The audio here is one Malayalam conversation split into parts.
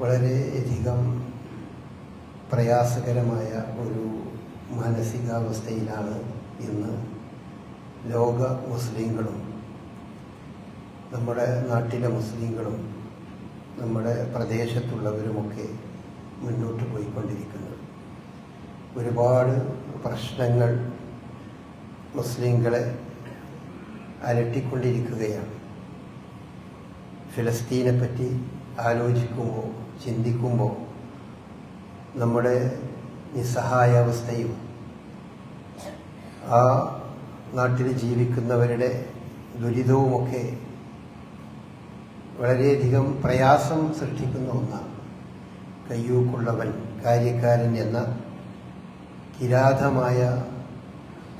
വളരെയധികം പ്രയാസകരമായ ഒരു മാനസികാവസ്ഥയിലാണ് ഇന്ന് ലോക മുസ്ലിങ്ങളും നമ്മുടെ നാട്ടിലെ മുസ്ലിങ്ങളും നമ്മുടെ പ്രദേശത്തുള്ളവരുമൊക്കെ മുന്നോട്ട് പോയിക്കൊണ്ടിരിക്കുന്നത്. ഒരുപാട് പ്രശ്നങ്ങൾ മുസ്ലിങ്ങളെ അലട്ടിക്കൊണ്ടിരിക്കുകയാണ്. ഫിലസ്തീനെ പറ്റി ആലോചിക്കുമ്പോൾ ചിന്തിക്കുമ്പോൾ നമ്മുടെ നിസ്സഹായാവസ്ഥയും ആ നാട്ടിൽ ജീവിക്കുന്നവരുടെ ദുരിതവുമൊക്കെ വളരെയധികം പ്രയാസം സൃഷ്ടിക്കുന്ന ഒന്നാണ്. കയ്യൂക്കുള്ളവൻ കാര്യക്കാരൻ എന്ന കിരാതമായ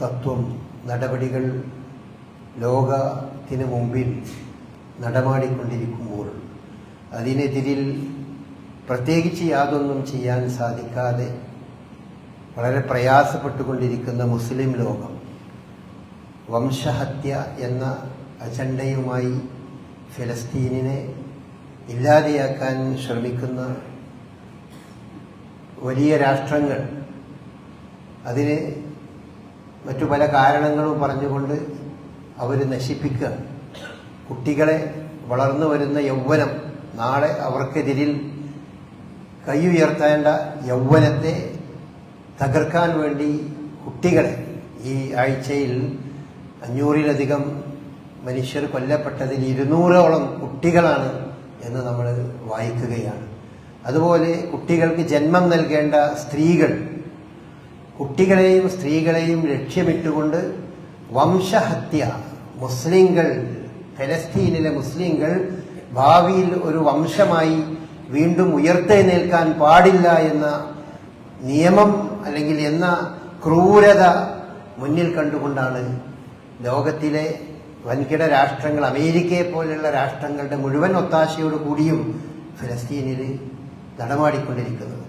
തത്വം നടപടികൾ ലോകത്തിന് മുമ്പിൽ നടമാടിക്കൊണ്ടിരിക്കുമ്പോൾ അതിനെതിരിൽ പ്രത്യേകിച്ച് യാതൊന്നും ചെയ്യാൻ സാധിക്കാതെ വളരെ പ്രയാസപ്പെട്ടുകൊണ്ടിരിക്കുന്ന മുസ്ലിം ലോകം വംശഹത്യ എന്ന അജണ്ടയുമായി ഫലസ്തീനിനെ ഇല്ലാതെയാക്കാൻ ശ്രമിക്കുന്ന വലിയ രാഷ്ട്രങ്ങൾ അതിന് മറ്റു പല കാരണങ്ങളും പറഞ്ഞുകൊണ്ട് അവർ നശിപ്പിക്കുക. കുട്ടികളെ വളർന്നു വരുന്ന യൗവനം നാളെ അവർക്കെതിരിൽ കൈ ഉയർത്തേണ്ട യൗവനത്തെ തകർക്കാൻ വേണ്ടി കുട്ടികളെ ഈ ആഴ്ചയിൽ അഞ്ഞൂറിലധികം മനുഷ്യർ കൊല്ലപ്പെട്ടതിൽ ഇരുന്നൂറോളം കുട്ടികളാണ് എന്ന് നമ്മൾ വായിക്കുകയാണ്. അതുപോലെ കുട്ടികൾക്ക് ജന്മം നൽകേണ്ട സ്ത്രീകൾ കുട്ടികളെയും സ്ത്രീകളെയും ലക്ഷ്യമിട്ടുകൊണ്ട് വംശഹത്യ മുസ്ലിങ്ങൾ ഫലസ്തീനിലെ മുസ്ലിങ്ങൾ ഭാവിയിൽ ഒരു വംശമായി വീണ്ടും ഉയർത്തെഴുന്നേൽക്കാൻ പാടില്ല എന്ന നിയമം അല്ലെങ്കിൽ എന്ന ക്രൂരത മുന്നിൽ കണ്ടുകൊണ്ടാണ് ലോകത്തിലെ വൻകിട രാഷ്ട്രങ്ങൾ അമേരിക്കയെ പോലെയുള്ള രാഷ്ട്രങ്ങളുടെ മുഴുവൻ ഒത്താശയോട് കൂടിയും ഫലസ്തീനിൽ നടമാടിക്കൊണ്ടിരിക്കുന്നത്.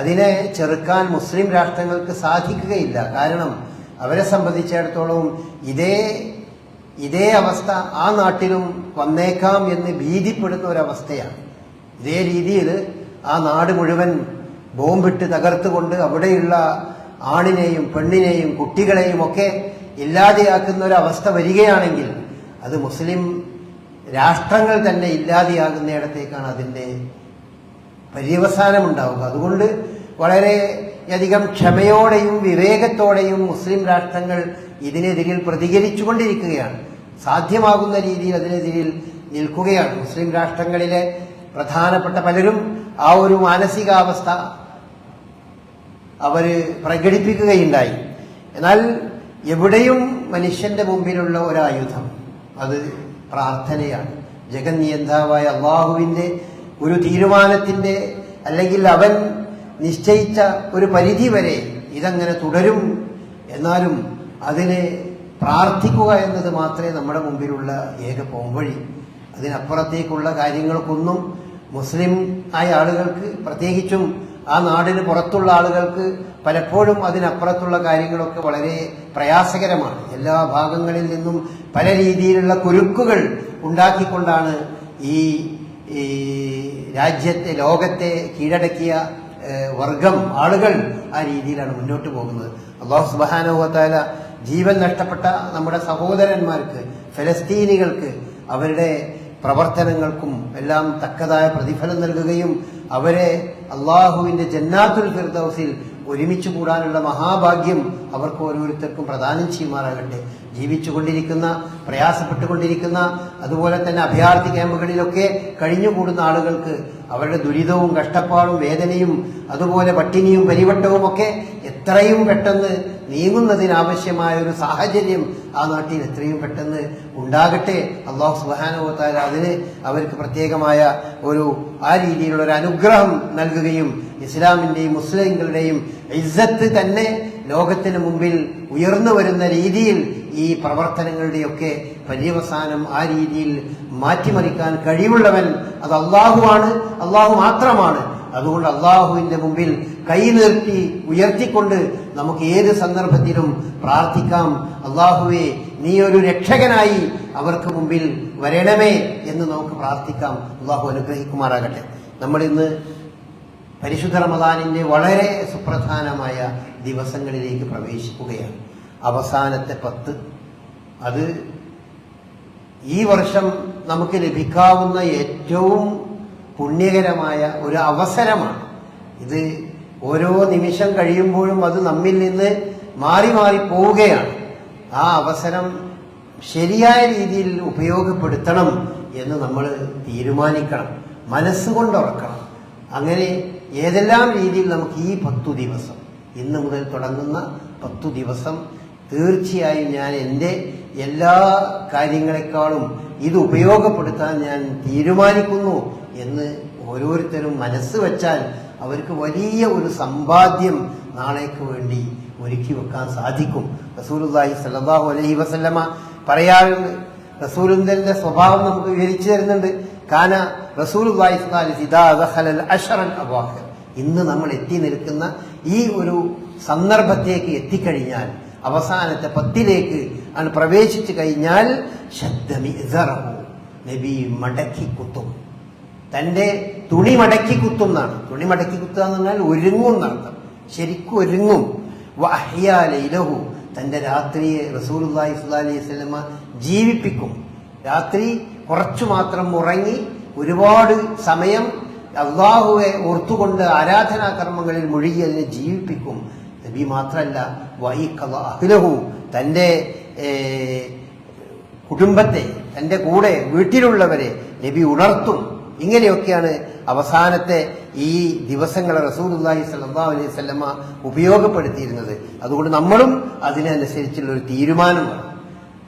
അതിനെ ചെറുക്കാൻ മുസ്ലിം രാഷ്ട്രങ്ങൾക്ക് സാധിക്കുകയില്ല. കാരണം അവരെ സംബന്ധിച്ചിടത്തോളം ഇതേ ഇതേ അവസ്ഥ ആ നാട്ടിലും വന്നേക്കാം എന്ന് ഭീതിപ്പെടുന്ന ഒരവസ്ഥയാണ്. ഇതേ രീതിയിൽ ആ നാട് മുഴുവൻ ബോംബിട്ട് തകർത്തുകൊണ്ട് അവിടെയുള്ള ആണിനെയും പെണ്ണിനെയും കുട്ടികളെയും ഒക്കെ ഇല്ലാതെയാക്കുന്ന അവസ്ഥ വരികയാണെങ്കിൽ അത് മുസ്ലിം രാഷ്ട്രങ്ങൾ തന്നെ ഇല്ലാതെയാകുന്നിടത്തേക്കാണ് അതിന്റെ പര്യവസാനം ഉണ്ടാവുക അതുകൊണ്ട് വളരെയധികം ക്ഷമയോടെയും വിവേകത്തോടെയും മുസ്ലിം രാഷ്ട്രങ്ങൾ ഇതിനെതിരിൽ പ്രതികരിച്ചുകൊണ്ടിരിക്കുകയാണ്. സാധ്യമാകുന്ന രീതിയിൽ അതിനെതിരിൽ നിൽക്കുകയാണ് മുസ്ലിം രാഷ്ട്രങ്ങളിലെ പ്രധാനപ്പെട്ട പലരും ആ ഒരു മാനസികാവസ്ഥ അവർ പ്രകടിപ്പിക്കുകയുണ്ടായി. എന്നാൽ എവിടെയും മനുഷ്യന്റെ മുമ്പിലുള്ള ഒരായുധം അത് പ്രാർത്ഥനയാണ്. ജഗന്നിയന്താവായ അള്ളാഹുവിന്റെ ഒരു തീരുമാനത്തിന്റെ അല്ലെങ്കിൽ അവൻ നിശ്ചയിച്ച ഒരു പരിധി വരെ ഇതങ്ങനെ തുടരും. എന്നാലും അതിനെ പ്രാർത്ഥിക്കുക എന്നത് മാത്രമേ നമ്മുടെ മുമ്പിലുള്ള ഏക പോംവഴി. അതിനപ്പുറത്തേക്കുള്ള കാര്യങ്ങൾക്കൊന്നും മുസ്ലിം ആയ ആളുകൾക്ക് പ്രത്യേകിച്ചും ആ നാടിന് പുറത്തുള്ള ആളുകൾക്ക് പലപ്പോഴും അതിനപ്പുറത്തുള്ള കാര്യങ്ങളൊക്കെ വളരെ പ്രയാസകരമാണ്. എല്ലാ ഭാഗങ്ങളിൽ നിന്നും പല രീതിയിലുള്ള കുരുക്കുകൾ ഉണ്ടാക്കിക്കൊണ്ടാണ് ഈ രാജ്യത്തെ ലോകത്തെ കീഴടക്കിയ വർഗം ആളുകൾ ആ രീതിയിലാണ് മുന്നോട്ട് പോകുന്നത്. അള്ളാഹു സുബാനുഭവത്താല ജീവൻ നഷ്ടപ്പെട്ട നമ്മുടെ സഹോദരന്മാർക്ക് ഫലസ്തീനികൾക്ക് അവരുടെ പ്രവർത്തനങ്ങൾക്കും എല്ലാം തക്കതായ പ്രതിഫലം നൽകുകയും അവരെ അള്ളാഹുവിന്റെ ജന്നാത്തുൽ ഫിർദൌസിൽ ഒരുമിച്ച് കൂടാനുള്ള മഹാഭാഗ്യം അവർക്ക് ഓരോരുത്തർക്കും പ്രദാനം ചെയ്യുമാറാകട്ടെ. ജീവിച്ചുകൊണ്ടിരിക്കുന്ന പ്രയാസപ്പെട്ടുകൊണ്ടിരിക്കുന്ന അതുപോലെ തന്നെ അഭയാർത്ഥി ക്യാമ്പുകളിലൊക്കെ കഴിഞ്ഞുകൂടുന്ന ആളുകൾക്ക് അവരുടെ ദുരിതവും കഷ്ടപ്പാടും വേദനയും അതുപോലെ പട്ടിണിയും പരിവട്ടവും ഒക്കെ എത്രയും പെട്ടെന്ന് നീങ്ങുന്നതിനാവശ്യമായ ഒരു സാഹചര്യം ആ നാട്ടിൽ എത്രയും പെട്ടെന്ന് ഉണ്ടാകട്ടെ. അള്ളാഹു സുബാനുഭവത്താൽ അതിന് അവർക്ക് പ്രത്യേകമായ ഒരു ആ രീതിയിലുള്ള ഒരു അനുഗ്രഹം നൽകുകയും ഇസ്ലാമിന്റെയും മുസ്ലിങ്ങളുടെയും ഇസ്സത്ത് തന്നെ ലോകത്തിന് മുമ്പിൽ ഉയർന്നു വരുന്ന രീതിയിൽ ഈ പ്രവർത്തനങ്ങളുടെയൊക്കെ പര്യവസാനം ആ രീതിയിൽ മാറ്റിമറിക്കാൻ കഴിവുള്ളവൻ അത് അള്ളാഹുവാണ്. അള്ളാഹു മാത്രമാണ്. അതുകൊണ്ട് അള്ളാഹുവിന്റെ മുമ്പിൽ കൈ നിർത്തി ഉയർത്തിക്കൊണ്ട് നമുക്ക് ഏത് സന്ദർഭത്തിലും പ്രാർത്ഥിക്കാം. അള്ളാഹുവെ നീ ഒരു രക്ഷകനായി അവർക്ക് മുമ്പിൽ വരണമേ എന്ന് നമുക്ക് പ്രാർത്ഥിക്കാം. അള്ളാഹു അനുഗ്രഹിക്കുമാറാകട്ടെ. നമ്മൾ ഇന്ന് പരിശുദ്ധ റമദാനിന്റെ വളരെ സുപ്രധാനമായ ദിവസങ്ങളിലേക്ക് പ്രവേശിക്കുകയാണ്. അവസാനത്തെ പത്ത്. അത് ഈ വർഷം നമുക്ക് ലഭിക്കാവുന്ന ഏറ്റവും പുണ്യകരമായ ഒരു അവസരമാണ്. ഇത് ഓരോ നിമിഷം കഴിയുമ്പോഴും അത് നമ്മിൽ നിന്ന് മാറി മാറി പോവുകയാണ്. ആ അവസരം ശരിയായ രീതിയിൽ ഉപയോഗപ്പെടുത്തണം എന്ന് നമ്മൾ തീരുമാനിക്കണം. മനസ്സുകൊണ്ട് ഉറക്കണം. അങ്ങനെ ഏതെല്ലാം രീതിയിൽ നമുക്ക് ഈ പത്തു ദിവസം ഇന്ന് മുതൽ തുടങ്ങുന്ന പത്തു ദിവസം തീർച്ചയായും ഞാൻ എന്റെ എല്ലാ കാര്യങ്ങളെക്കാളും ഇത് ഉപയോഗപ്പെടുത്താൻ ഞാൻ തീരുമാനിക്കുന്നു എന്ന് ഓരോരുത്തരും മനസ്സ് വെച്ചാൽ അവർക്ക് വലിയ ഒരു സമ്പാദ്യം നാളേക്ക് വേണ്ടി ഒരുക്കി വെക്കാൻ സാധിക്കും. റസൂലുള്ളാഹി സല്ലാഹു അലൈഹി വസല്ലമ പറയാറുണ്ട് റസൂലിന്റെ സ്വഭാവം നമുക്ക് വിവരിച്ചു തരുന്നുണ്ട്. കാന ദഖലൽ അശറൽ ഇന്ന് നമ്മൾ എത്തി നിൽക്കുന്ന ഈ ഒരു സന്ദർഭത്തേക്ക് എത്തിക്കഴിഞ്ഞാൽ അവസാനത്തെ പത്തിലേക്ക് ആണ് പ്രവേശിച്ചു കഴിഞ്ഞാൽ നബി മടക്കി കുത്തും. തന്റെ തുണി മടക്കി കുത്തും എന്നാണ് തുണി മടക്കി കുത്തുക എന്ന് പറഞ്ഞാൽ ഒരുങ്ങും എന്നർത്ഥം. ശരിക്കും ഒരുങ്ങും. ലഹു തന്റെ രാത്രിയെ റസൂലുല്ലാഹി സ്വല്ലല്ലാഹി അലൈഹി വസല്ലമ ജീവിപ്പിക്കും. രാത്രി കുറച്ചു മാത്രം ഉറങ്ങി ഒരുപാട് സമയം അള്ളാഹുവെ ഓർത്തുകൊണ്ട് ആരാധനാ കർമ്മങ്ങളിൽ മുഴുകി അതിനെ ജീവിപ്പിക്കും. നബി മാത്രല്ല വൈക്കഥ അഖിലഹു തന്റെ ഏ, കുടുംബത്തെ തന്റെ കൂടെ വീട്ടിലുള്ളവരെ നബി ഉണർത്തും. ഇങ്ങനെയൊക്കെയാണ് അവസാനത്തെ ഈ ദിവസങ്ങൾ റസൂലുള്ളാഹി സല്ലാ അലൈഹി വസല്ലമ ഉപയോഗപ്പെടുത്തിയിരുന്നത്. അതുകൊണ്ട് നമ്മളും അതിനനുസരിച്ചുള്ള ഒരു തീരുമാനം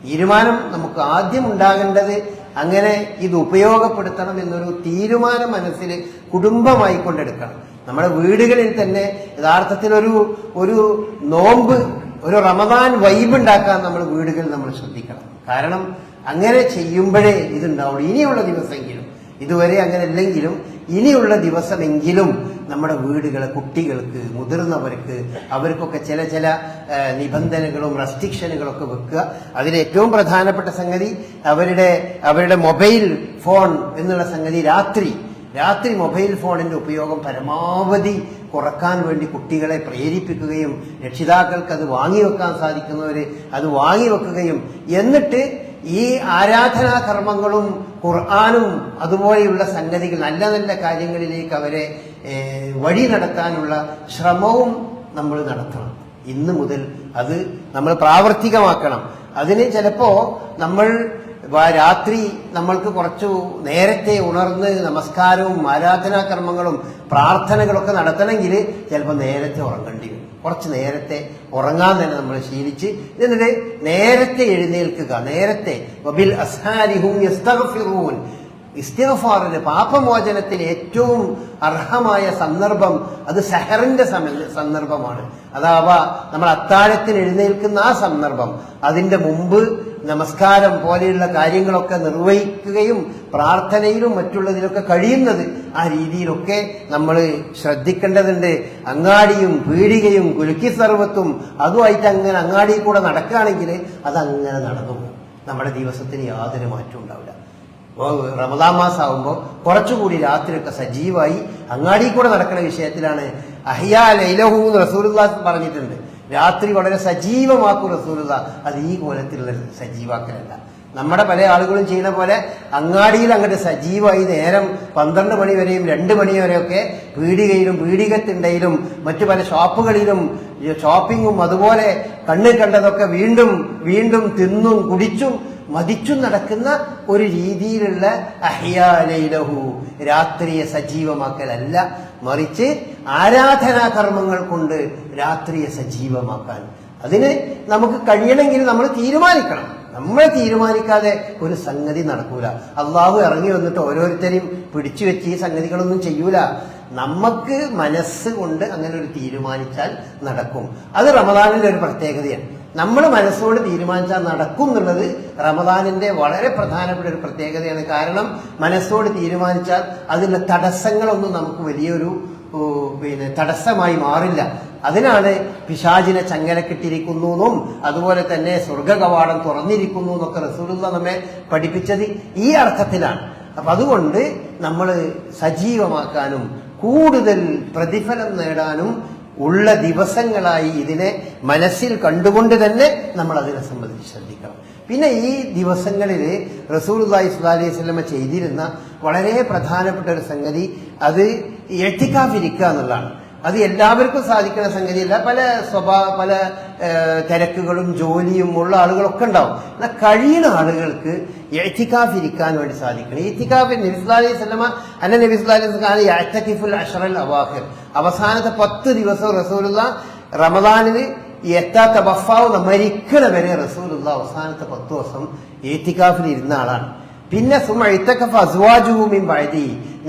തീരുമാനം നമുക്ക് ആദ്യം ഉണ്ടാകേണ്ടത് അങ്ങനെ ഇത് ഉപയോഗപ്പെടുത്തണം എന്നൊരു തീരുമാനം മനസ്സിൽ കുടുംബമായി കൊണ്ടെടുക്കണം. നമ്മുടെ വീടുകളിൽ തന്നെ യഥാർത്ഥത്തിൽ ഒരു ഒരു നോമ്പ് ഒരു റമദാൻ വൈബ് ഉണ്ടാക്കാൻ നമ്മൾ വീടുകളിൽ നമ്മൾ ശ്രദ്ധിക്കണം. കാരണം അങ്ങനെ ചെയ്യുമ്പോഴേ ഇതുണ്ടാവുള്ളൂ. ഇനിയുള്ള ദിവസമെങ്കിലും ഇതുവരെ അങ്ങനെ അല്ലെങ്കിലും ഇനിയുള്ള ദിവസമെങ്കിലും നമ്മുടെ വീടുകളെ കുട്ടികൾക്ക് മുതിർന്നവർക്ക് അവർക്കൊക്കെ ചില ചില നിബന്ധനകളും റെസ്ട്രിക്ഷനുകളൊക്കെ വെക്കുക. അതിൽ ഏറ്റവും പ്രധാനപ്പെട്ട സംഗതി അവരുടെ അവരുടെ മൊബൈൽ ഫോൺ എന്നുള്ള സംഗതി രാത്രി രാത്രി മൊബൈൽ ഫോണിന്റെ ഉപയോഗം പരമാവധി കുറയ്ക്കാൻ വേണ്ടി കുട്ടികളെ പ്രേരിപ്പിക്കുകയും രക്ഷിതാക്കൾക്ക് അത് വാങ്ങിവെക്കാൻ സാധിക്കുന്നവർ അത് വാങ്ങിവെക്കുകയും എന്നിട്ട് ഈ ആരാധനാ കർമ്മങ്ങളും ഖുർആാനും അതുപോലെയുള്ള സംഗതികൾ നല്ല നല്ല കാര്യങ്ങളിലേക്ക് അവരെ വഴി നടത്താനുള്ള ശ്രമവും നമ്മൾ നടത്തണം. ഇന്ന് മുതൽ അത് നമ്മൾ പ്രാവർത്തികമാക്കണം. അതിന് ചിലപ്പോ നമ്മൾ രാത്രി നമ്മൾക്ക് കുറച്ചു നേരത്തെ ഉണർന്ന് നമസ്കാരവും ആരാധനാ കർമ്മങ്ങളും പ്രാർത്ഥനകളൊക്കെ നടത്തണമെങ്കിൽ ചിലപ്പോൾ നേരത്തെ ഉറങ്ങേണ്ടി വരും. കുറച്ച് നേരത്തെ ഉറങ്ങാൻ തന്നെ നമ്മൾ ശീലിച്ച് എന്നിട്ട് നേരത്തെ എഴുന്നേൽക്കുക. നേരത്തെ ഇസ്തിഗ്ഫാറിന് പാപമോചനത്തിന് ഏറ്റവും അർഹമായ സന്ദർഭം അത് സഹറിന്റെ സന്ദർഭമാണ്. അതാവാ നമ്മൾ അത്താഴത്തിന് എഴുന്നേൽക്കുന്ന ആ സന്ദർഭം. അതിന്റെ മുമ്പ് നമസ്കാരം പോലെയുള്ള കാര്യങ്ങളൊക്കെ നിർവഹിക്കുകയും പ്രാർത്ഥനയിലും മറ്റുള്ളതിലൊക്കെ കഴിയുന്നത് ആ രീതിയിലൊക്കെ നമ്മൾ ശ്രദ്ധിക്കേണ്ടതുണ്ട്. അങ്ങാടിയും പീടികയും കുലുക്കി സർവത്തും അതുമായിട്ട് അങ്ങനെ അങ്ങാടിയിൽ കൂടെ നടക്കുകയാണെങ്കിൽ അതങ്ങനെ നടന്നു നമ്മുടെ ദിവസത്തിന് യാതൊരു മാറ്റവും ഉണ്ടാവില്ല. ഓ, റമദാൻ മാസം കുറച്ചുകൂടി രാത്രിയൊക്കെ സജീവമായി അങ്ങാടി കൂടെ നടക്കുന്ന വിഷയത്തിലാണ് അഹിയാ ലൈലഹു എന്ന് റസൂലുള്ളാ പറഞ്ഞിട്ടുണ്ട്. രാത്രി വളരെ സജീവമാക്കും റസൂലുള്ള. അത് ഈ കോലത്തിലുള്ള സജീവാക്കലല്ല. നമ്മുടെ പല ആളുകളും ചെയ്യുന്ന പോലെ അങ്ങാടിയിൽ അങ്ങോട്ട് സജീവമായി നേരം പന്ത്രണ്ട് മണി വരെയും രണ്ട് മണി വരെയൊക്കെ പീടികയിലും പീടികത്തിണ്ടയിലും മറ്റു പല ഷോപ്പുകളിലും ഷോപ്പിങ്ങും അതുപോലെ കണ്ണിൽ കണ്ടതൊക്കെ വീണ്ടും വീണ്ടും തിന്നും കുടിച്ചും മതിച്ചും നടക്കുന്ന ഒരു രീതിയിലുള്ള അഹിയാലയിലഹു രാത്രിയെ സജീവമാക്കലല്ല. മറിച്ച് ആരാധനാ കർമ്മങ്ങൾ കൊണ്ട് രാത്രിയെ സജീവമാക്കാൻ. അതിന് നമുക്ക് കഴിയണമെങ്കിൽ നമ്മൾ തീരുമാനിക്കണം. നമ്മൾ തീരുമാനിക്കാതെ ഒരു സംഗതി നടക്കൂല. അള്ളാഹു ഇറങ്ങി വന്നിട്ട് ഓരോരുത്തരെയും പിടിച്ചു വെച്ച് ഈ സംഗതികളൊന്നും ചെയ്യൂല. നമുക്ക് മനസ്സുകൊണ്ട് അങ്ങനെ ഒരു തീരുമാനിച്ചാൽ നടക്കും. അത് റമദാനിന്റെ ഒരു പ്രത്യേകതയാണ്. നമ്മൾ മനസ്സോട് തീരുമാനിച്ചാൽ നടക്കും എന്നുള്ളത് റമദാനിന്റെ വളരെ പ്രധാനപ്പെട്ട ഒരു പ്രത്യേകതയാണ്. കാരണം മനസ്സോട് തീരുമാനിച്ചാൽ അതിന്റെ തടസ്സങ്ങളൊന്നും നമുക്ക് വലിയൊരു പിന്നെ തടസ്സമായി മാറില്ല. അതിനാണ് പിശാചിനെ ചങ്ങലക്കിട്ടിരിക്കുന്നു എന്നും അതുപോലെ തന്നെ സ്വർഗ കവാടം തുറന്നിരിക്കുന്നു എന്നൊക്കെ റസൂലുള്ള നമ്മെ പഠിപ്പിച്ചത് ഈ അർത്ഥത്തിലാണ്. അപ്പൊ അതുകൊണ്ട് നമ്മൾ സജീവമാക്കാനും കൂടുതൽ പ്രതിഫലം നേടാനും ഉള്ള ദിവസങ്ങളായി ഇതിനെ മനസ്സിൽ കണ്ടുകൊണ്ട് തന്നെ നമ്മൾ അതിനെ സംബന്ധിച്ച് ശ്രദ്ധിക്കണം. പിന്നെ ഈ ദിവസങ്ങളിൽ റസൂൽ അള്ളാഹി സ്വലാ അലൈഹി സ്വലമ ചെയ്തിരുന്ന വളരെ പ്രധാനപ്പെട്ട ഒരു സംഗതി അത് എത്തിക്കാതിരിക്കുക എന്നുള്ളതാണ്. അത് എല്ലാവർക്കും സാധിക്കുന്ന സംഗതിയല്ല. പല സ്വഭാവ പല തിരക്കുകളും ജോലിയും ഉള്ള ആളുകളൊക്കെ ഉണ്ടാവും. എന്നാൽ കഴിയുന്ന ആളുകൾക്ക് എത്തിക്കാഫ് ഇരിക്കാൻ വേണ്ടി സാധിക്കണം. എഴുത്തിക്കാഫ് നബിസ്ലാ അലൈഹി സ്വലമ അല്ല നബിസ്ലാ അലൈഹി അഷറൽ അവാഖിർ. അവസാനത്തെ പത്ത് ദിവസം റസൂലുള്ള റമദാനിൽ എത്താത്ത ബഫാവ് മരിക്കണ വരെ റസൂലുള്ള അവസാനത്തെ പത്ത് ദിവസം എഴുത്തിക്കാഫിൽ ഇരുന്ന ആളാണ്. പിന്നെ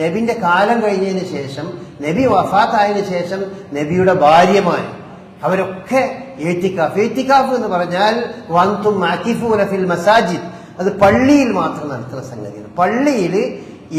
നബിന്റെ കാലം കഴിഞ്ഞതിന് ശേഷം നബി വഫാത്തായതിനു ശേഷം നബിയുടെ ഭാര്യമാർ അവരൊക്കെ ഏത്തിക്കാഫ് എന്ന് പറഞ്ഞാൽ വന്തും മസാജിദ്. അത് പള്ളിയിൽ മാത്രം നടത്തുന്ന സംഗതിയാണ്. പള്ളിയിൽ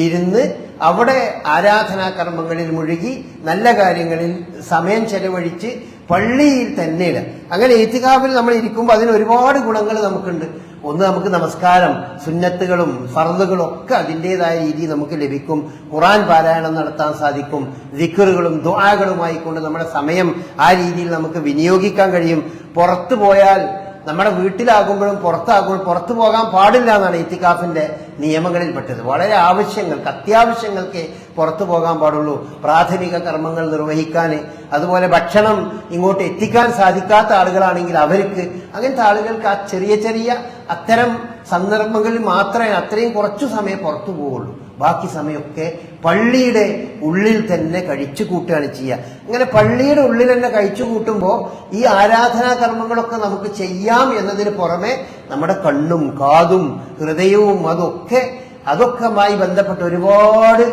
ഇരുന്ന് അവിടെ ആരാധനാ കർമ്മങ്ങളിൽ മുഴുകി നല്ല കാര്യങ്ങളിൽ സമയം ചെലവഴിച്ച് പള്ളിയിൽ തന്നെ ഇടുക അങ്ങനെ ഏറ്റുകാവിൽ നമ്മൾ ഇരിക്കുമ്പോൾ അതിന് ഒരുപാട് ഗുണങ്ങൾ നമുക്കുണ്ട്. ഒന്ന് നമുക്ക് നമസ്കാരം സുന്നത്തുകളും ഫർദുകളും ഒക്കെ അതിന്റെതായ രീതി നമുക്ക് ലഭിക്കും. ഖുറാൻ പാരായണം നടത്താൻ സാധിക്കും. ദിക്കറുകളും ദുആകളുമായി കൊണ്ട് നമ്മുടെ സമയം ആ രീതിയിൽ നമുക്ക് വിനിയോഗിക്കാൻ കഴിയും. പുറത്തു പോയാൽ നമ്മുടെ വീട്ടിലാകുമ്പോഴും പുറത്താകുമ്പോഴും പുറത്തു പോകാൻ പാടില്ല എന്നാണ് ഇത്തിക്കാഫിന്റെ നിയമങ്ങളിൽ പെട്ടത് വളരെ ആവശ്യങ്ങൾക്ക് അത്യാവശ്യങ്ങൾക്ക് പുറത്തു പോകാൻ പാടുള്ളൂ. പ്രാഥമിക കർമ്മങ്ങൾ നിർവഹിക്കാൻ അതുപോലെ ഭക്ഷണം ഇങ്ങോട്ട് എത്തിക്കാൻ സാധിക്കാത്ത ആളുകളാണെങ്കിൽ അവർക്ക് അങ്ങനത്തെ ആളുകൾക്ക് ആ ചെറിയ ചെറിയ അത്തരം സന്ദർഭങ്ങളിൽ മാത്രമേ അത്രയും കുറച്ചു സമയം പുറത്തു പോവുള്ളൂ. ബാക്കി സമയമൊക്കെ പള്ളിയുടെ ഉള്ളിൽ തന്നെ കഴിച്ചു കൂട്ടുകയാണ് ചെയ്യുക. അങ്ങനെ പള്ളിയുടെ ഉള്ളിൽ തന്നെ കഴിച്ചു കൂട്ടുമ്പോൾ ഈ ആരാധനാ കർമ്മങ്ങളൊക്കെ നമുക്ക് ചെയ്യാം എന്നതിന് പുറമെ നമ്മുടെ കണ്ണും കാതും ഹൃദയവും അതൊക്കെ അതൊക്കെമായി ബന്ധപ്പെട്ട ഒരുപാട്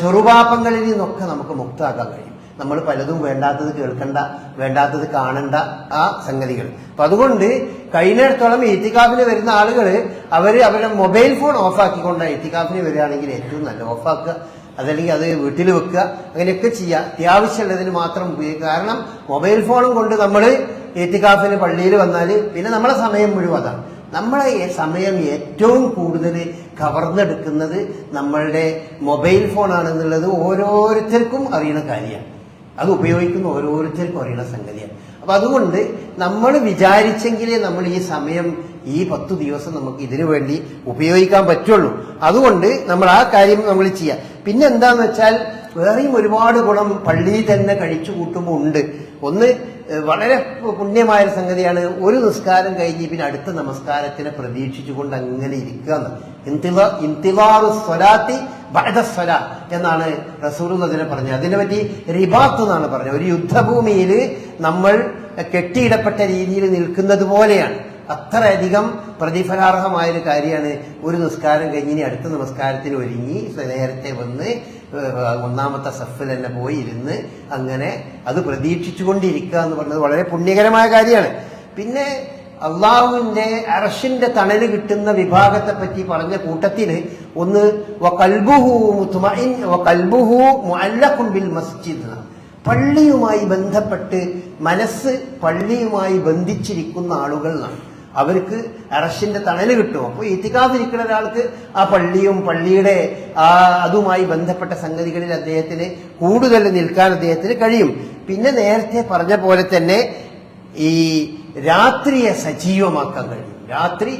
ചെറുപാപങ്ങളിൽ നിന്നൊക്കെ നമുക്ക് മുക്താക്കാൻ കഴിയും. നമ്മൾ പലതും വേണ്ടാത്തത് കേൾക്കണ്ട വേണ്ടാത്തത് കാണണ്ട ആ സംഗതികൾ. അപ്പൊ അതുകൊണ്ട് കഴിഞ്ഞിടത്തോളം എത്തിക്കാഫിന് വരുന്ന ആളുകൾ അവർ അവരുടെ മൊബൈൽ ഫോൺ ഓഫാക്കിക്കൊണ്ട് എത്തിക്കാഫിന് വരികയാണെങ്കിൽ ഏറ്റവും നല്ല ഓഫാക്കുക. അതല്ലെങ്കിൽ അത് വീട്ടിൽ വെക്കുക. അങ്ങനെയൊക്കെ ചെയ്യുക. അത്യാവശ്യമുള്ളതിന് മാത്രം ഉപയോഗിക്കുക. കാരണം മൊബൈൽ ഫോണും കൊണ്ട് നമ്മൾ എത്തിക്കാഫിന് പള്ളിയിൽ വന്നാൽ പിന്നെ നമ്മളെ സമയം മുഴുവൻ അതാണ്. നമ്മളെ സമയം ഏറ്റവും കൂടുതൽ കവർന്നെടുക്കുന്നത് നമ്മളുടെ മൊബൈൽ ഫോണാണെന്നുള്ളത് ഓരോരുത്തർക്കും അറിയുന്ന കാര്യമാണ്. അത് ഉപയോഗിക്കുന്ന ഓരോരുത്തർക്കും അറിയുന്ന സംഗതിയാണ്. അപ്പൊ അതുകൊണ്ട് നമ്മൾ വിചാരിച്ചെങ്കിലേ നമ്മൾ ഈ സമയം ഈ പത്ത് ദിവസം നമുക്ക് ഇതിനു വേണ്ടി ഉപയോഗിക്കാൻ പറ്റുള്ളൂ. അതുകൊണ്ട് നമ്മൾ ആ കാര്യം നമ്മൾ ചെയ്യാം. പിന്നെ എന്താന്ന് വെച്ചാൽ വേറെയും ഒരുപാട് ഗുണം പള്ളിയിൽ തന്നെ കഴിച്ചു കൂട്ടുമ്പോൾ ഉണ്ട്. ഒന്ന് വളരെ പുണ്യമായ സംഗതിയാണ് ഒരു നിസ്കാരം കഴിഞ്ഞ് പിന്നെ അടുത്ത നമസ്കാരത്തിനെ പ്രതീക്ഷിച്ചുകൊണ്ട് അങ്ങനെ ഇരിക്കുക ഇന്തിവാറു സ്വലാത്തി ബഅദ സ്വലാ എന്നാണ് റസൂർ അതിനെ പറഞ്ഞത്. അതിനെ പറ്റി റിബാത്ത് എന്നാണ് പറഞ്ഞത്. ഒരു യുദ്ധഭൂമിയിൽ നമ്മൾ കെട്ടിയിടപ്പെട്ട രീതിയിൽ നിൽക്കുന്നത് പോലെയാണ്. അത്രയധികം പ്രതിഫലാർഹമായ ഒരു കാര്യമാണ് ഒരു നിസ്കാരം കഴിഞ്ഞ് ഇനി അടുത്ത നമസ്കാരത്തിന് ഒരുങ്ങി നേരത്തെ വന്ന് ഒന്നാമത്തെ സഫിൽ തന്നെ പോയി ഇരുന്ന് അങ്ങനെ അത് പ്രതീക്ഷിച്ചുകൊണ്ടിരിക്കുക എന്ന് പറഞ്ഞത് വളരെ പുണ്യകരമായ കാര്യമാണ് പിന്നെ അള്ളാഹുവിന്റെ അറഷിന്റെ തണൽ കിട്ടുന്ന വിഭാഗത്തെ പറ്റി പറഞ്ഞ കൂട്ടത്തിന് ഒന്ന് ബിൽ മസ്ജിദ്. പള്ളിയുമായി ബന്ധപ്പെട്ട് മനസ്സ് പള്ളിയുമായി ബന്ധിച്ചിരിക്കുന്ന ആളുകളാണ് അവർക്ക് അറഷിന്റെ തണൽ കിട്ടും. അപ്പോൾ ഇത്തിക്കാതിരിക്കുന്ന ഒരാൾക്ക് ആ പള്ളിയും പള്ളിയുടെ ആ അതുമായി ബന്ധപ്പെട്ട സംഗതികളിൽ അദ്ദേഹത്തിന് കൂടുതൽ നിൽക്കാൻ അദ്ദേഹത്തിന് കഴിയും. പിന്നെ നേരത്തെ പറഞ്ഞ പോലെ തന്നെ ഈ രാത്രിയെ സജീവമാക്കാൻ കഴിയും. രാത്രി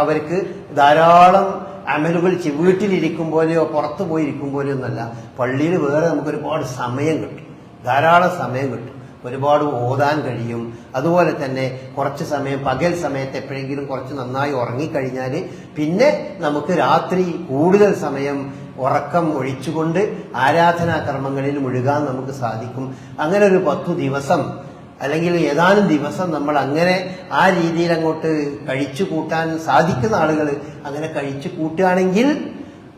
അവർക്ക് ധാരാളം അമലുകൾ ചെയ്യും വീട്ടിലിരിക്കും പോലെയോ പുറത്തു പോയിരിക്കും പോലെയോ ഒന്നല്ല. പള്ളിയിൽ വേറെ നമുക്ക് ഒരുപാട് സമയം കിട്ടും. ധാരാളം സമയം കിട്ടും. ഒരുപാട് ഓതാൻ കഴിയും. അതുപോലെ തന്നെ കുറച്ച് സമയം പകൽ സമയത്ത് എപ്പോഴെങ്കിലും കുറച്ച് നന്നായി ഉറങ്ങിക്കഴിഞ്ഞാൽ പിന്നെ നമുക്ക് രാത്രി കൂടുതൽ സമയം ഉറക്കം ഒഴിച്ചുകൊണ്ട് ആരാധനാ കർമ്മങ്ങളിൽ മുഴുകാൻ നമുക്ക് സാധിക്കും. അങ്ങനെ ഒരു പത്തു ദിവസം അല്ലെങ്കിൽ ഏതാനും ദിവസം നമ്മൾ അങ്ങനെ ആ രീതിയിൽ അങ്ങോട്ട് കഴിച്ചു കൂട്ടാൻ സാധിക്കുന്ന ആളുകൾ അങ്ങനെ കഴിച്ചു കൂട്ടുകയാണെങ്കിൽ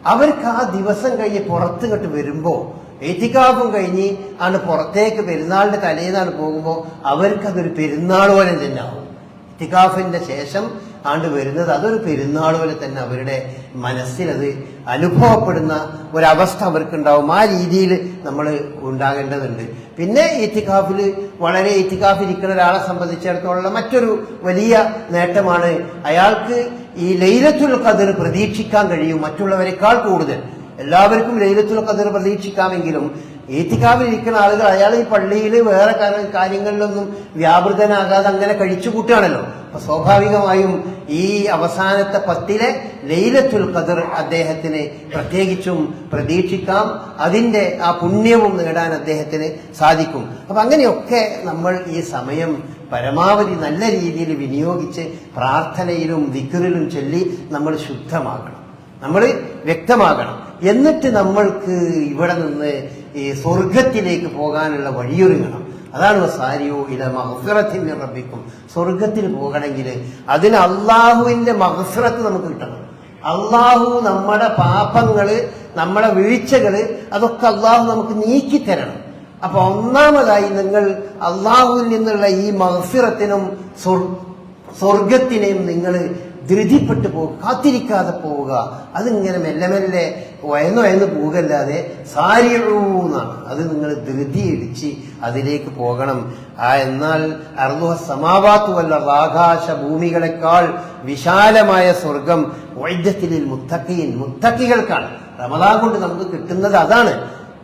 അവർക്ക് ആ ദിവസം കഴിഞ്ഞ് പുറത്ത് കെട്ട് വരുമ്പോൾ എത്തിക്കാപ്പും കഴിഞ്ഞ് ആണ് പുറത്തേക്ക് പെരുന്നാളിന്റെ തലേന്നാണ് പോകുമ്പോൾ അവർക്കതൊരു പെരുന്നാൾ പോലെ തന്നെ ആവും. ഇത്തിക്കാഫിന്റെ ശേഷം ആണ്ട് വരുന്നത് അതൊരു പെരുന്നാൾ പോലെ തന്നെ അവരുടെ മനസ്സിലത് അനുഭവപ്പെടുന്ന ഒരവസ്ഥ അവർക്കുണ്ടാവും. ആ രീതിയിൽ നമ്മൾ ഉണ്ടാകേണ്ടതുണ്ട്. പിന്നെ ഇത്തിക്കാഫിൽ വളരെ ഇത്തിക്കാഫിൽ ഇരിക്കുന്ന ഒരാളെ സംബന്ധിച്ചിടത്തോളം മറ്റൊരു വലിയ നേട്ടമാണ്. അയാൾക്ക് ഈ ലൈലത്തുൽ ഖദർ പ്രതീക്ഷിക്കാൻ കഴിയും മറ്റുള്ളവരെക്കാൾ കൂടുതൽ. എല്ലാവർക്കും ലൈലത്തുൽ ഖദർ പ്രതീക്ഷിക്കാമെങ്കിലും ഏത്തിക്കാവിലിരിക്കുന്ന ആളുകൾ അയാൾ ഈ പള്ളിയിൽ വേറെ കാര- കാര്യങ്ങളിലൊന്നും വ്യാപൃതനാകാതെ അങ്ങനെ കഴിച്ചു കൂട്ടുകയാണല്ലോ അപ്പൊ സ്വാഭാവികമായും ഈ അവസാനത്തെ പത്തിലെ ലൈലത്തുൽ ഖദർ അദ്ദേഹത്തിന് പ്രത്യേകിച്ചും പ്രതീക്ഷിക്കാം. അതിന്റെ ആ പുണ്യവും നേടാൻ അദ്ദേഹത്തിന് സാധിക്കും. അപ്പൊ അങ്ങനെയൊക്കെ നമ്മൾ ഈ സമയം പരമാവധി നല്ല രീതിയിൽ വിനിയോഗിച്ച് പ്രാർത്ഥനയിലും ദിക്കറിലും ചൊല്ലി നമ്മൾ ശുദ്ധമാക്കണം നമ്മൾ വ്യക്തമാകണം. എന്നിട്ട് നമ്മൾക്ക് ഇവിടെ നിന്ന് ഈ സ്വർഗത്തിലേക്ക് പോകാനുള്ള വഴിയൊരുങ്ങണം. അതാണ് സാരിയോ ഇല മഹഫിറത്തിന് റബ്ബിക്കും. സ്വർഗത്തിൽ പോകണമെങ്കിൽ അതിന് അള്ളാഹുവിന്റെ മഹഫിറത്ത് നമുക്ക് കിട്ടണം. അള്ളാഹു നമ്മുടെ പാപങ്ങൾ നമ്മുടെ വീഴ്ചകൾ അതൊക്കെ അള്ളാഹു നമുക്ക് നീക്കി തരണം. അപ്പൊ ഒന്നാമതായി നിങ്ങൾ അള്ളാഹുവിൽ നിന്നുള്ള ഈ മഹഫിറത്തിനും സ്വർ- സ്വർഗത്തിനെയും നിങ്ങൾ ധൃതിപ്പെട്ടു പോകുക കാത്തിരിക്കാതെ പോവുക. അതിങ്ങനെ മെല്ലെ മെല്ലെ വയന്ന് വയന്ന് പോകല്ലാതെ സാരിയൂന്നാണ് അത് നിങ്ങൾ ധൃതി ഇടിച്ച് അതിലേക്ക് പോകണം. ആ എന്നാൽ അർദുഹ സമാവാത്തു വല്ല ആകാശ ഭൂമികളെക്കാൾ വിശാലമായ സ്വർഗം വൈദ്യത്തിലിൽ മുത്തക്കീൻ മുത്തക്കികൾക്കാണ്. റമദാൻ കൊണ്ട് നമുക്ക് കിട്ടുന്നത് അതാണ്.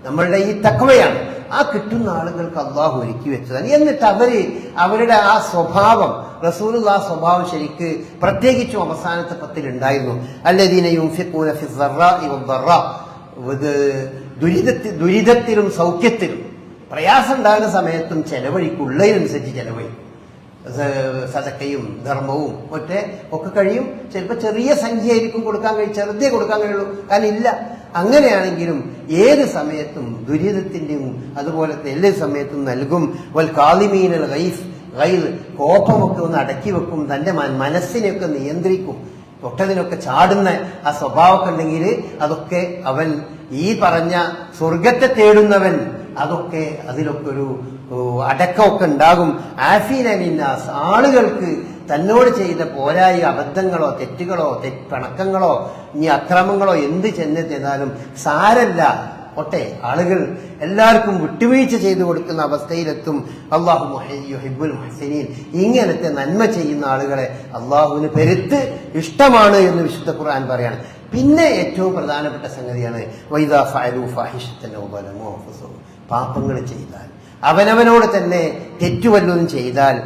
നമ്മളുടെ ഈ തക്കവയാണ് ആ കിട്ടുന്ന ആളുകൾക്ക് അള്ളാഹു ഒരുക്കി വെച്ചതാണ്. എന്നിട്ട് അവർ അവരുടെ ആ സ്വഭാവം റസൂലുള്ള ആ സ്വഭാവം ശരിക്ക് പ്രത്യേകിച്ചും അവസാനത്തെ പത്തിൽ ഉണ്ടായിരുന്നു. അല്ലദീനയും ദുരിതത്തിൽ ദുരിതത്തിലും സൗഖ്യത്തിലും പ്രയാസം ഉണ്ടാകുന്ന സമയത്തും ചെലവഴിക്കുള്ളതിനനുസരിച്ച് ചെലവഴിക്കും. സതക്കയും ധർമ്മവും ഒക്കെ ഒക്കെ കഴിയും. ചിലപ്പോൾ ചെറിയ സംഖ്യ ആയിരിക്കും കൊടുക്കാൻ കഴിയും ചെറുതേ കൊടുക്കാൻ കഴിയുള്ളൂ. കാരണം ഇല്ല. അങ്ങനെയാണെങ്കിലും ഏത് സമയത്തും ദുരിതത്തിന്റെയും അതുപോലെ എല്ലാ സമയത്തും നൽകും. വൽ കാലിമീനൽ റൈഫ് റൈൽ കോപമൊക്കെ ഒന്ന് അടക്കി വെക്കും തന്റെ മ- മനസ്സിനെയൊക്കെ നിയന്ത്രിക്കും. തൊട്ടതിനൊക്കെ ചാടുന്ന ആ സ്വഭാവമൊക്കെ ഉണ്ടെങ്കിൽ അതൊക്കെ അവൻ ഈ പറഞ്ഞ സ്വർഗത്തെ തേടുന്നവൻ അതൊക്കെ അതിലൊക്കെ ഒരു അടക്കമൊക്കെ ഉണ്ടാകും. ആഫീനാസ് ആളുകൾക്ക് തന്നോട് ചെയ്ത പോരായ അബദ്ധങ്ങളോ തെറ്റുകളോ പിണക്കങ്ങളോ ഇനി അക്രമങ്ങളോ എന്ത് ചെന്ന് ചെന്നാലും സാരല്ല. ഒട്ടെ ആളുകൾ എല്ലാവർക്കും വിട്ടുവീഴ്ച ചെയ്തു കൊടുക്കുന്ന അവസ്ഥയിലെത്തും. അള്ളാഹു ഹിബുൽ ഹസനീൻ ഇങ്ങനത്തെ നന്മ ചെയ്യുന്ന ആളുകളെ അള്ളാഹുവിന് പെരുത്ത് ഇഷ്ടമാണ് എന്ന് വിശുദ്ധ ഖുർആൻ പറയാണ്. പിന്നെ ഏറ്റവും പ്രധാനപ്പെട്ട സംഗതിയാണ് വൈദാ ഫഅലു ഫാഹിഷത്തനോ ബലമോ ഫസോ പാപങ്ങൾ ചെയ്താൽ അവനവനോട് തന്നെ തെറ്റുവല്ലതും ചെയ്താൽ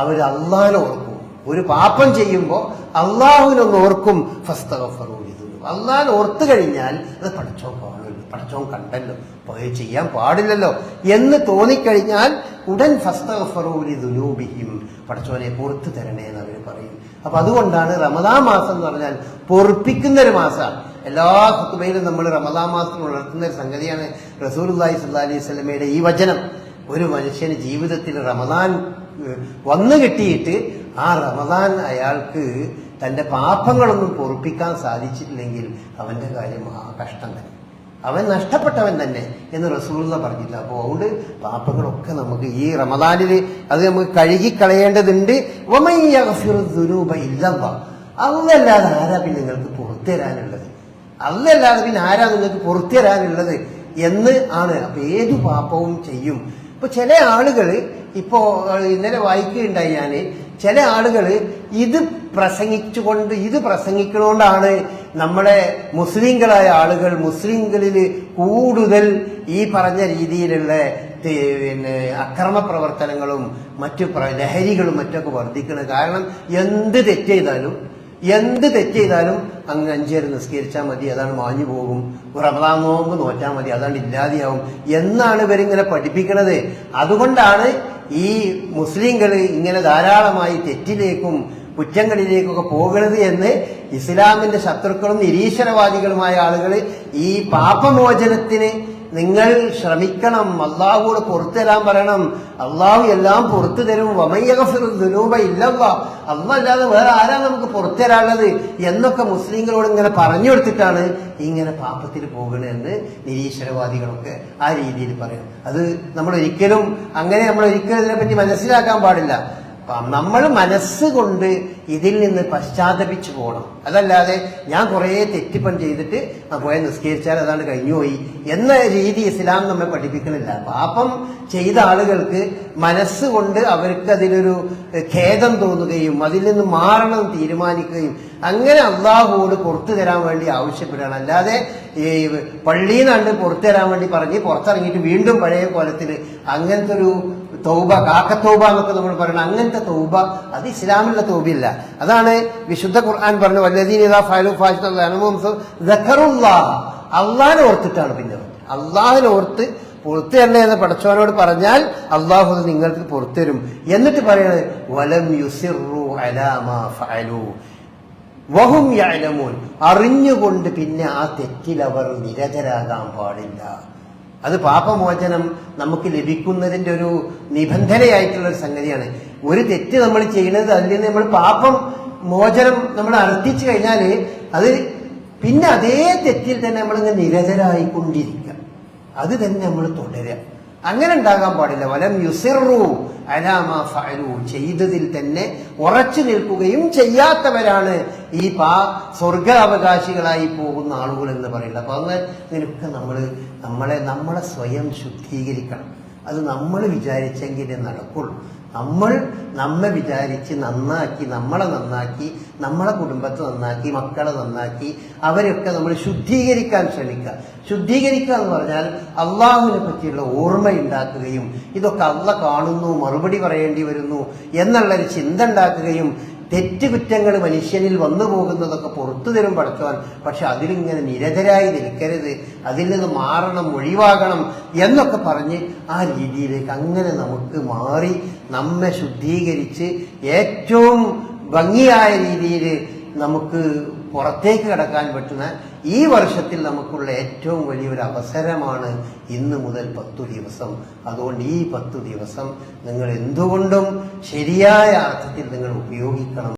അവർ അള്ളാഹിനെ ഓർക്കും. ഒരു പാപം ചെയ്യുമ്പോൾ അള്ളാഹുവിനൊന്ന് ഓർക്കും. ലിദുനൂബ്. അള്ളാഹിനെ ഓർത്തു കഴിഞ്ഞാൽ അത് പഠിച്ചോ പാടില്ല പഠിച്ചോ കണ്ടല്ലോ. പോയി ചെയ്യാൻ പാടില്ലല്ലോ. എന്ന് തോന്നിക്കഴിഞ്ഞാൽ ഉടൻ ഫസ്തഗഫറൂലി ദുനൂബിഹിം പഠിച്ചോനെ പുറത്തു തരണേ എന്ന് അവർ പറയും. അപ്പൊ അതുകൊണ്ടാണ് റമദാ മാസം എന്ന് പറഞ്ഞാൽ പൊറുപ്പിക്കുന്ന ഒരു മാസമാണ് എല്ലാ കുത്തുബയിലും നമ്മൾ റമദാ മാസത്തിൽ ഉണർത്തുന്ന ഒരു സംഗതിയാണ് സ്വല്ലല്ലാഹി അലൈഹി വസല്ലമയുടെ ഈ വചനം. ഒരു മനുഷ്യന് ജീവിതത്തിൽ റമദാൻ വന്നു കിട്ടിയിട്ട് ആ റമദാൻ അയാൾക്ക് തന്റെ പാപങ്ങളൊന്നും പൊറുപ്പിക്കാൻ സാധിച്ചിട്ടില്ലെങ്കിൽ അവന്റെ കാര്യം ആ കഷ്ടം തന്നെ. അവൻ നഷ്ടപ്പെട്ടവൻ തന്നെ എന്ന് റസൂലുള്ള പറഞ്ഞില്ല. അപ്പോൾ അതുകൊണ്ട് പാപ്പങ്ങളൊക്കെ നമുക്ക് ഈ റമദാനിൽ അത് നമുക്ക് കഴുകിക്കളയേണ്ടതുണ്ട്. ദുരൂപ യഗ്ഫിറു അതല്ലാതെ ആരാ പിന്നെ നിങ്ങൾക്ക് പുറത്തുതരാനുള്ളത് അതല്ലാതെ പിന്നെ ആരാ നിങ്ങൾക്ക് പുറത്തുതരാനുള്ളത് എന്ന് ആണ്. അപ്പൊ ഏതു പാപവും ചെയ്യും. ഇപ്പൊ ചില ആളുകൾ ഇപ്പോ ഏഹ്, ഇന്നലെ വായിക്കുകയുണ്ടായി ഞാൻ ചില ആളുകൾ ഇത് പ്രസംഗിച്ചുകൊണ്ട് ഇത് പ്രസംഗിക്കണോണ്ടാണ് നമ്മുടെ മുസ്ലിങ്ങളായ ആളുകൾ മുസ്ലിങ്ങളിൽ കൂടുതൽ ഈ പറഞ്ഞ രീതിയിലുള്ള പിന്നെ അക്രമ പ്രവർത്തനങ്ങളും മറ്റു ലഹരികളും മറ്റൊക്കെ വർദ്ധിക്കുന്നത് കാരണം എന്ത് തെറ്റ് ചെയ്താലും എന്ത് തെറ്റ് ചെയ്താലും അങ്ങ് അഞ്ചേര് നിസ്കരിച്ചാൽ മതി അതാണ് മാഞ്ഞു പോകും. റമദാൻ നോമ്പ് നോറ്റാൽ മതി അതാണ് ഇല്ലാതെയാവും. എന്നാണ് ഇവരിങ്ങനെ പഠിപ്പിക്കുന്നത് അതുകൊണ്ടാണ് ഈ മുസ്ലിങ്ങൾ ഇങ്ങനെ ധാരാളമായി തെറ്റിലേക്കും കുറ്റങ്ങളിലേക്കൊക്കെ പോകരുത് എന്ന് ഇസ്ലാമിന്റെ ശത്രുക്കളും നിരീശ്വരവാദികളുമായ ആളുകൾ ഈ പാപമോചനത്തിന് നിങ്ങൾ ശ്രമിക്കണം അള്ളാഹുവോട് പുറത്തു തരാൻ പറയണം. അള്ളാഹു എല്ലാം പുറത്തു തരും. വമയ്യൂപ ഇല്ലവ അല്ലാതെ വേറെ ആരാ നമുക്ക് പുറത്തു തരാനുള്ളത്? എന്നൊക്കെ മുസ്ലിങ്ങളോട് ഇങ്ങനെ പറഞ്ഞു കൊടുത്തിട്ടാണ് ഇങ്ങനെ പാപത്തിൽ പോകണമെന്ന് നിരീശ്വരവാദികളൊക്കെ ആ രീതിയിൽ പറയും. അത് നമ്മൾ ഒരിക്കലും അങ്ങനെ നമ്മൾ ഒരിക്കലും ഇതിനെപ്പറ്റി മനസ്സിലാക്കാൻ പാടില്ല. നമ്മൾ മനസ്സുകൊണ്ട് ഇതിൽ നിന്ന് പശ്ചാത്തപിച്ചു പോകണം. അതല്ലാതെ ഞാൻ കുറേ തെറ്റിപ്പൺ ചെയ്തിട്ട് ആ പോയ നിസ്കരിച്ചാൽ അതാണ് കഴിഞ്ഞുപോയി എന്ന രീതി ഇസ്ലാം നമ്മെ പഠിപ്പിക്കണില്ല പാപം ചെയ്ത ആളുകൾക്ക് മനസ്സുകൊണ്ട് അവർക്ക് അതിലൊരു ഖേദം തോന്നുകയും അതിൽ നിന്ന് മാറണം തീരുമാനിക്കുകയും അങ്ങനെ അള്ളാഹുവോട് പുറത്തു തരാൻ വേണ്ടി ആവശ്യപ്പെടുകയാണ്. അല്ലാതെ ഈ പള്ളിയിൽ നിന്നാണ്ട് പുറത്തു തരാൻ വേണ്ടി പറഞ്ഞ് പുറത്തിറങ്ങിയിട്ട് വീണ്ടും പഴയ കോലത്തിൽ അങ്ങനത്തെ ഒരു തൗബ കാക്കത്തൗബ എന്നൊക്കെ നമ്മൾ പറയണം അങ്ങനത്തെ തൗബ അത് ഇസ്ലാമിലുള്ള തൗബയില്ല. അതാണ് വിശുദ്ധ ഖുർആൻ പറഞ്ഞു ഫയലു അള്ളാഹിനെ ഓർത്തിട്ടാണ് പിന്നെ അള്ളാഹിനെ ഓർത്ത് പുറത്തു തരണേ എന്ന് പടച്ചവനോട് പറഞ്ഞാൽ അള്ളാഹു നിങ്ങൾക്ക് പുറത്തുതരും എന്നിട്ട് പറയണത് വലം യുസിറു വഹും അറിഞ്ഞുകൊണ്ട് പിന്നെ ആ തെറ്റിൽ അവർ നിരതരാകാൻ പാടില്ല. അത് പാപമോചനം നമുക്ക് ലഭിക്കുന്നതിന്റെ ഒരു നിബന്ധനയായിട്ടുള്ള ഒരു സംഗതിയാണ്. ഒരു തെറ്റ് നമ്മൾ ചെയ്യുന്നത് അതിൽ നിന്ന് നമ്മൾ പാപം മോചനം നമ്മൾ അർത്ഥിച്ചു കഴിഞ്ഞാൽ അത് പിന്നെ അതേ തെറ്റിൽ തന്നെ നമ്മളിങ്ങനെ നിരതരായിക്കൊണ്ടിരിക്കുക. അത് തന്നെ നമ്മൾ തുടരുക. അങ്ങനെ ഉണ്ടാകാൻ പാടില്ല. വലം യുസിറു അലാമ ഫഅലു. ചെയ്തതിൽ തന്നെ ഉറച്ചു നിൽക്കുകയും ചെയ്യാത്തവരാണ് ഈ പാ സ്വർഗാവകാശികളായി പോകുന്ന ആളുകൾ എന്ന് പറയുന്നത്. അപ്പൊ അങ്ങനെ നിനക്ക് നമ്മൾ നമ്മളെ നമ്മളെ സ്വയം ശുദ്ധീകരിക്കണം. അത് നമ്മൾ വിചാരിച്ചെങ്കിലേ നടക്കുള്ളൂ. നമ്മൾ നമ്മെ വിചാരിച്ച് നന്നാക്കി നമ്മളെ നന്നാക്കി നമ്മളെ കുടുംബത്തെ നന്നാക്കി മക്കളെ നന്നാക്കി അവരെയൊക്കെ നമ്മൾ ശുദ്ധീകരിക്കാൻ ശ്രമിക്കുക. ശുദ്ധീകരിക്കുക എന്ന് പറഞ്ഞാൽ അള്ളാഹുവിനെ പറ്റിയുള്ള ഓർമ്മ ഉണ്ടാക്കുകയും ഇതൊക്കെ അള്ള കാണുന്നു മറുപടി പറയേണ്ടി വരുന്നു എന്നുള്ളൊരു ചിന്ത ഉണ്ടാക്കുകയും തെറ്റുകുറ്റങ്ങൾ മനുഷ്യനിൽ വന്നു പോകുന്നതൊക്കെ പുറത്തു തരും പഠിച്ചവാൻ പക്ഷെ അതിലിങ്ങനെ നിരതരായി നിൽക്കരുത്. അതിൽ നിന്ന് മാറണം ഒഴിവാകണം എന്നൊക്കെ പറഞ്ഞ് ആ രീതിയിലേക്ക് അങ്ങനെ നമുക്ക് മാറി നമ്മെ ശുദ്ധീകരിച്ച് ഏറ്റവും ഭംഗിയായ രീതിയിൽ നമുക്ക് പുറത്തേക്ക് കടക്കാൻ പറ്റുന്ന ഈ വർഷത്തിൽ നമുക്കുള്ള ഏറ്റവും വലിയൊരു അവസരമാണ് ഇന്ന് മുതൽ പത്തു ദിവസം. അതുകൊണ്ട് ഈ പത്തു ദിവസം നിങ്ങൾ എന്തുകൊണ്ടും ശരിയായ അർത്ഥത്തിൽ നിങ്ങൾ ഉപയോഗിക്കണം.